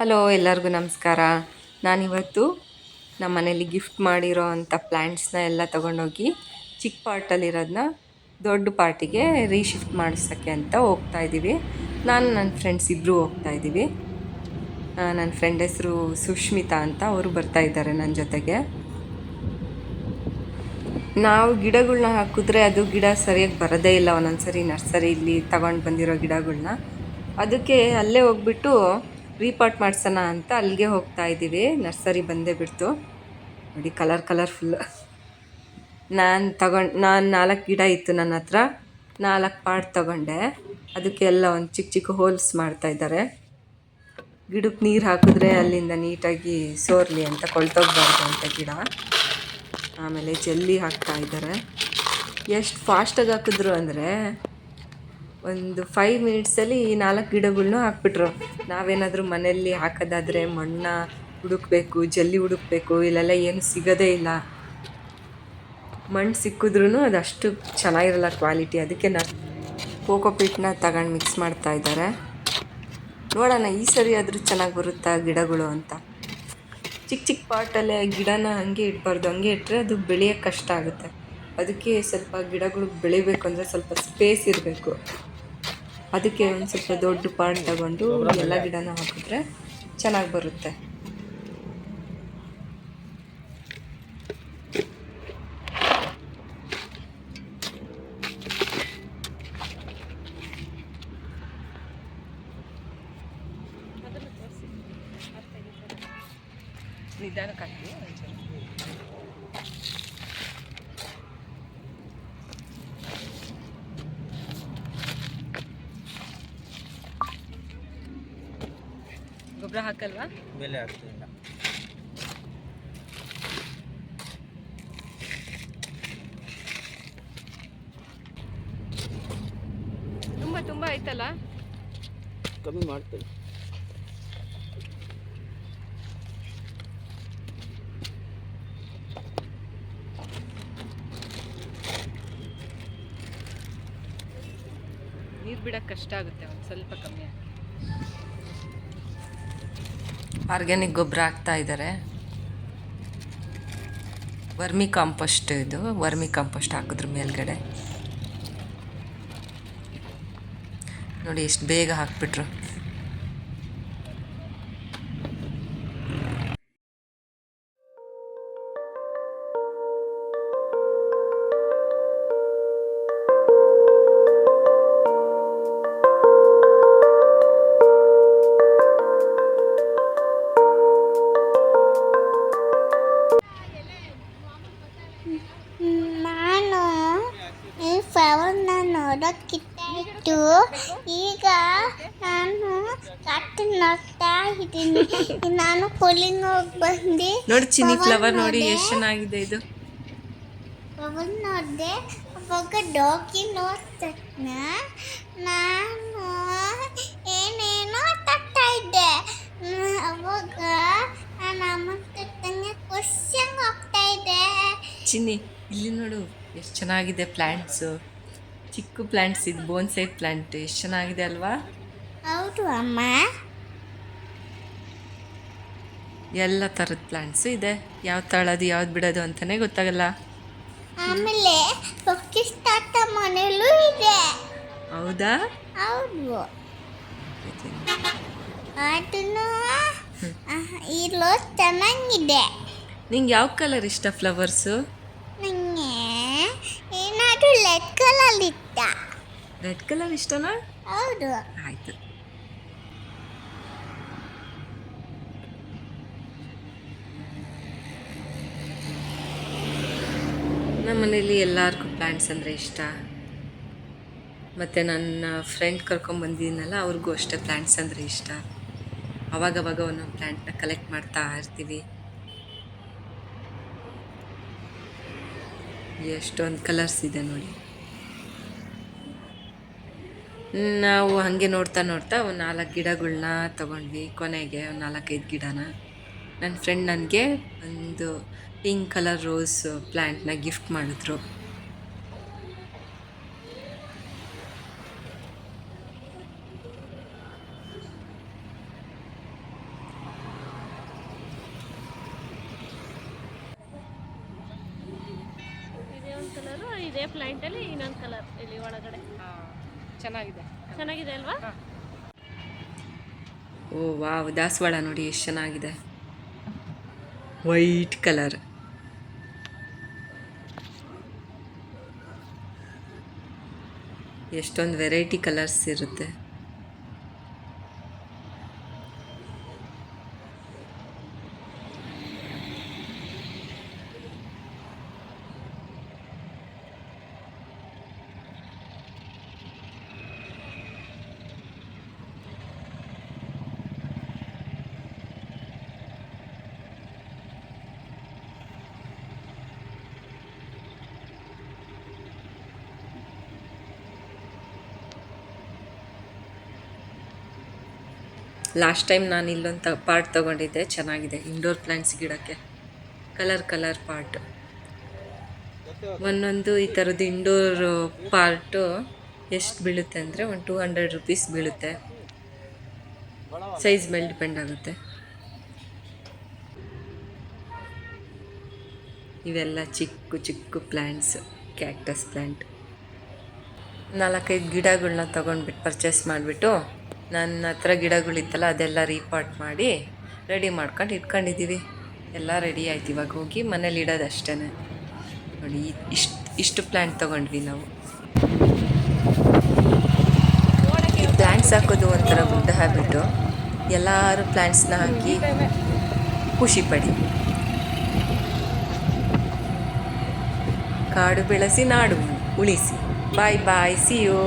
Hello ಎಲ್ಲರಿಗೂ ನಮಸ್ಕಾರ. ನಾನಿವತ್ತು ನಮ್ಮ ಮನೇಲಿ ಗಿಫ್ಟ್ ಮಾಡಿರೋ ಅಂಥ ಪ್ಲ್ಯಾಂಟ್ಸ್ನ ಎಲ್ಲ ತೊಗೊಂಡೋಗಿ ಚಿಕ್ಕ ಪಾರ್ಟಲ್ಲಿರೋದನ್ನ ದೊಡ್ಡ ಪಾರ್ಟಿಗೆ ರೀಶಿಫ್ಟ್ ಮಾಡಿಸೋಕ್ಕೆ ಅಂತ ಹೋಗ್ತಾ ಇದ್ದೀವಿ. ನಾನು ನನ್ನ ಫ್ರೆಂಡ್ಸ್ ಇಬ್ಬರು ಹೋಗ್ತಾ ಇದ್ದೀವಿ. ನನ್ನ ಫ್ರೆಂಡ್ ಹೆಸರು ಸುಷ್ಮಿತಾ ಅಂತ ಅವರು ಬರ್ತಾ ಇದ್ದಾರೆ ನನ್ನ ಜೊತೆಗೆ. ನಾವು ಗಿಡಗಳನ್ನ ಹಾಕಿದ್ರೆ ಅದು ಗಿಡ ಸರಿಯಾಗಿ ಬರೋದೇ ಇಲ್ಲ. ಒಂದೊಂದು ಸರಿ ನರ್ಸರಿಲಿ ತಗೊಂಡು ಬಂದಿರೋ ಗಿಡಗಳನ್ನ ಅದಕ್ಕೆ ಅಲ್ಲೇ ಹೋಗ್ಬಿಟ್ಟು ರೀಪಾಟ್ ಮಾಡ್ಸೋಣ ಅಂತ ಅಲ್ಲಿಗೆ ಹೋಗ್ತಾ ಇದ್ದೀವಿ. ನರ್ಸರಿ ಬಂದೇ ಬಿಡ್ತು. ನೋಡಿ, ಕಲರ್ ಕಲರ್ಫುಲ್ ನಾನು ತಗೊಂಡು, ನಾನು ನಾಲ್ಕು ಗಿಡ ಇತ್ತು ನನ್ನ ಹತ್ರ. ನಾಲ್ಕು ಪಾಟ್ ತಗೊಂಡೆ. ಅದಕ್ಕೆಲ್ಲ ಒಂದು ಚಿಕ್ಕ ಚಿಕ್ಕ ಹೋಲ್ಸ್ ಮಾಡ್ತಾ ಇದ್ದಾರೆ. ಗಿಡಕ್ಕೆ ನೀರು ಹಾಕಿದ್ರೆ ಅಲ್ಲಿಂದ ನೀಟಾಗಿ ಸೋರ್ಲಿ ಅಂತ ಕೊಳ್ತೋಗ್ಬಾರ್ದು ಅಂತ ಗಿಡ. ಆಮೇಲೆ ಜಲ್ಲಿ ಹಾಕ್ತಾ ಇದ್ದಾರೆ. ಎಷ್ಟು ಫಾಸ್ಟಾಗಿ ಹಾಕಿದ್ರು ಅಂದರೆ ಒಂದು ಫೈವ್ ಮಿನಿಟ್ಸಲ್ಲಿ ಈ ನಾಲ್ಕು ಗಿಡಗಳ್ನೂ ಹಾಕ್ಬಿಟ್ರು. ನಾವೇನಾದರೂ ಮನೆಯಲ್ಲಿ ಹಾಕೋದಾದರೆ ಮಣ್ಣು ಹುಡುಕ್ಬೇಕು, ಜಲ್ಲಿ ಹುಡುಕ್ಬೇಕು, ಇಲ್ಲೆಲ್ಲ ಏನು ಸಿಗೋದೇ ಇಲ್ಲ. ಮಣ್ಣು ಸಿಕ್ಕಿದ್ರೂ ಅದು ಅಷ್ಟು ಚೆನ್ನಾಗಿರಲ್ಲ ಕ್ವಾಲಿಟಿ ಅದಕ್ಕೆ ನಾ ಕೋಕೋಪೀಟ್ನ ತಗೊಂಡು ಮಿಕ್ಸ್ ಮಾಡ್ತಾ ಇದ್ದಾರೆ. ನೋಡೋಣ, ಈ ಸರಿ ಆದರೂ ಚೆನ್ನಾಗಿ ಬರುತ್ತಾ ಗಿಡಗಳು ಅಂತ. ಚಿಕ್ಕ ಚಿಕ್ಕ ಪಾಟಲ್ಲೇ ಗಿಡನ ಹಂಗೆ ಇಡಬಾರ್ದು. ಹಂಗೆ ಇಟ್ಟರೆ ಅದು ಬೆಳೆಯೋಕ್ಕೆ ಕಷ್ಟ ಆಗುತ್ತೆ. ಅದಕ್ಕೆ ಸ್ವಲ್ಪ ಗಿಡಗಳು ಬೆಳಿಬೇಕು ಅಂದರೆ ಸ್ವಲ್ಪ ಸ್ಪೇಸ್ ಇರಬೇಕು. ಅದಕ್ಕೆ ಒಂದು ಸ್ವಲ್ಪ ದೊಡ್ಡ ಪಾಟ್ ತಗೊಂಡು ಎಲ್ಲ ಗಿಡನ ಹಾಕಿದ್ರೆ ಚೆನ್ನಾಗಿ ಬರುತ್ತೆ. ನಿಧಾನಕ್ಕೆ ಹಾಕಿ ಗೊಬ್ಬರ ಹಾಕಲ್ವಾ? ಬೆಲೆ ಆಗ್ತಿಲ್ಲ ತುಂಬ ತುಂಬ ಆಯ್ತಲ್ಲ? ಕಮ್ಮಿ ಮಾಡ್ತೀನಿ. ನೀರು ಬಿಡೋಕ್ಕೆ ಕಷ್ಟ ಆಗುತ್ತೆ ಒಂದು ಸ್ವಲ್ಪ ಕಮ್ಮಿ ಹಾಕಿ ಆರ್ಗ್ಯಾನಿಕ್ ಗೊಬ್ಬರ ಹಾಕ್ತಾ ಇದ್ದಾರೆ. ವರ್ಮಿ ಕಾಂಪೋಸ್ಟ್ ಇದು. ವರ್ಮಿ ಕಾಂಪೋಸ್ಟ್ ಹಾಕಿದ್ರು ಮೇಲ್ಗಡೆ. ನೋಡಿ, ಎಷ್ಟು ಬೇಗ ಹಾಕ್ಬಿಟ್ರು. ಈಗ ನಾನು ಕಟ್ಟು ನೋಡ್ತಾ ಇದ್ದೀನಿ. ನಾನು ಪೋಲಿಂಗ್ ಹೋಗಿ ಬಂದು. ನೋಡಿ ಚಿನಿ Flower ಫ್ಲವರ್ ನೋಡಿ ಎಷ್ಟು ಚೆನ್ನಾಗಿದೆ ಇದು. ಫ್ಲವರ್ ನೋಡಿದೆ. ಅವಾಗ ಡಾಕಿ ನೋಡ್ತಕ್ಕ ನಾನು ಏನೇನೋ ತಟ್ತಾ ಇದ್ದೆ. ಅವಾಗ ನಾನು ಅಮ್ಮನ ತಟ್ಟಂಗೆ ಕ್ವಶನ್ ಹೋಗ್ತಾ ಇದ್ದೆ ಚಿನ್ನಿ ಇಲ್ಲಿ ನೋಡು ಎಷ್ಟು ಚೆನ್ನಾಗಿದೆ ಪ್ಲ್ಯಾಂಟ್ಸು ಚಿಕ್ಕ ಪ್ಲ್ಯಾಂಟ್ಸ್ ಇದು ಬೋನ್ಸೈಡ್ ಪ್ಲ್ಯಾಂಟ್ ಎಷ್ಟು ಚೆನ್ನಾಗಿದೆ ಅಲ್ವಾ? ಹೌದು ಅಮ್ಮ. ಎಲ್ಲ ಥರದ ಪ್ಲ್ಯಾಂಟ್ಸು ಇದೆ. ಯಾವ ತಳದು ಯಾವ್ದು ಬಿಡೋದು ಅಂತಲೇ ಗೊತ್ತಾಗಲ್ಲ. ಆಮೇಲೆ ಪಕ್ಷಿ ತಾತ ಮನೇಲೂ ಇದೆ. ಹೌದಾ? ಹೌದು. ಅದನ್ನು ಇರೋ ಚೆನ್ನಾಗಿದೆ. ನಿಂಗೆ ಯಾವ ಕಲರ್ ಇಷ್ಟ ಫ್ಲವರ್ಸು ಕಲರ್ ಇಷ್ಟ ರೆಡ್ ಕಲರ್ ಇಷ್ಟನಾ? ಹೌದು. ಆಯ್ತು. ನಮ್ಮ ಮನೇಲಿ ಎಲ್ಲರಿಗೂ ಪ್ಲ್ಯಾಂಟ್ಸ್ ಅಂದರೆ ಇಷ್ಟ. ಮತ್ತು ನನ್ನ ಫ್ರೆಂಡ್ ಕರ್ಕೊಂಬಂದಿದ್ದೀನಲ್ಲ ಅವ್ರಿಗೂ ಅಷ್ಟೇ ಪ್ಲ್ಯಾಂಟ್ಸ್ ಅಂದರೆ ಇಷ್ಟ. ಅವಾಗವಾಗ ಒಂದೊಂದು ಪ್ಲ್ಯಾಂಟ್ನ ಕಲೆಕ್ಟ್ ಮಾಡ್ತಾ ಇರ್ತೀವಿ. ಎಷ್ಟೊಂದು ಕಲರ್ಸ್ ಇದೆ ನೋಡಿ. ನಾವು ಹಾಗೆ ನೋಡ್ತಾ ನೋಡ್ತಾ ಒಂದು ನಾಲ್ಕು ಗಿಡಗಳನ್ನ ತೊಗೊಂಡ್ವಿ ಕೊನೆಗೆ ಒಂದು ನಾಲ್ಕೈದು ಗಿಡನ. ನನ್ನ ಫ್ರೆಂಡ್ ನನಗೆ ಒಂದು ಪಿಂಕ್ ಕಲರ್ ರೋಸ್ ಪ್ಲ್ಯಾಂಟ್ನ ಗಿಫ್ಟ್ ಮಾಡಿದ್ರು. ಇದೇ ಪ್ಲ್ಯಾಂಟಲ್ಲಿ ಇನ್ನೊಂದು ಕಲರ್ ಇಲ್ಲಿ ಒಳಗಡೆ. ಚೆನ್ನಾಗಿದೆ. ಚೆನ್ನಾಗಿದೆ ಅಲ್ವಾ? ಓ ವಾವ್ ದಾಸವಾಳ ನೋಡಿ ಎಷ್ಟು ಚೆನ್ನಾಗಿದೆ. ವೈಟ್ ಕಲರ್ ಎಷ್ಟೊಂದು ವೆರೈಟಿ ಕಲರ್ಸ್ ಇರುತ್ತೆ. ಲಾಸ್ಟ್ ಟೈಮ್ ನಾನು ಇಲ್ಲೊಂದು ತ ಪಾರ್ಟ್ ತೊಗೊಂಡಿದ್ದೆ. ಚೆನ್ನಾಗಿದೆ. ಇಂಡೋರ್ ಪ್ಲ್ಯಾಂಟ್ಸ್ ಗಿಡಕ್ಕೆ. ಕಲರ್ ಕಲರ್ ಪಾರ್ಟ್ ಒಂದೊಂದು ಈ ಥರದ್ದು ಇಂಡೋರ್ ಪಾರ್ಟು ಎಷ್ಟು ಬೀಳುತ್ತೆ ಅಂದರೆ ಒಂದು ಟೂ ಹಂಡ್ರೆಡ್ ರುಪೀಸ್ ಬೀಳುತ್ತೆ. ಸೈಜ್ ಮೇಲೆ ಡಿಪೆಂಡ್ ಆಗುತ್ತೆ. ಇವೆಲ್ಲ ಚಿಕ್ಕ ಚಿಕ್ಕ ಪ್ಲ್ಯಾಂಟ್ಸ್ ಕ್ಯಾಕ್ಟಸ್ ಪ್ಲ್ಯಾಂಟ್ ನಾಲ್ಕೈದು ಗಿಡಗಳನ್ನ ತೊಗೊಂಡ್ಬಿಟ್ಟು ಪರ್ಚೇಸ್ ಮಾಡಿಬಿಟ್ಟು ನನ್ನ ಹತ್ರ ಗಿಡಗಳಿತ್ತಲ್ಲ, ಅದೆಲ್ಲ ರೀಪಾಟ್ ಮಾಡಿ ರೆಡಿ ಮಾಡ್ಕೊಂಡು ಇಟ್ಕೊಂಡಿದ್ದೀವಿ. ಎಲ್ಲ ರೆಡಿ ಆಯ್ತು. ಇವಾಗ ಹೋಗಿ ಮನೇಲಿ ಇಡೋದು ಅಷ್ಟೇ ನೋಡಿ, ಇಷ್ಟು ಇಷ್ಟು ಪ್ಲ್ಯಾಂಟ್ ತೊಗೊಂಡ್ವಿ ನಾವು. ಪ್ಲ್ಯಾಂಟ್ಸ್ ಹಾಕೋದು ಒಂಥರ ಗುಡ್ ಹ್ಯಾಬಿಟ್ಟು ಎಲ್ಲರೂ ಪ್ಲ್ಯಾಂಟ್ಸ್ನ ಹಾಕಿ ಖುಷಿ ಪಡಿ. ಕಾಡು ಬೆಳೆಸಿ, ನಾಡು ಉಳಿಸಿ. ಬಾಯ್ ಬಾಯ್ ಸಿ ಯು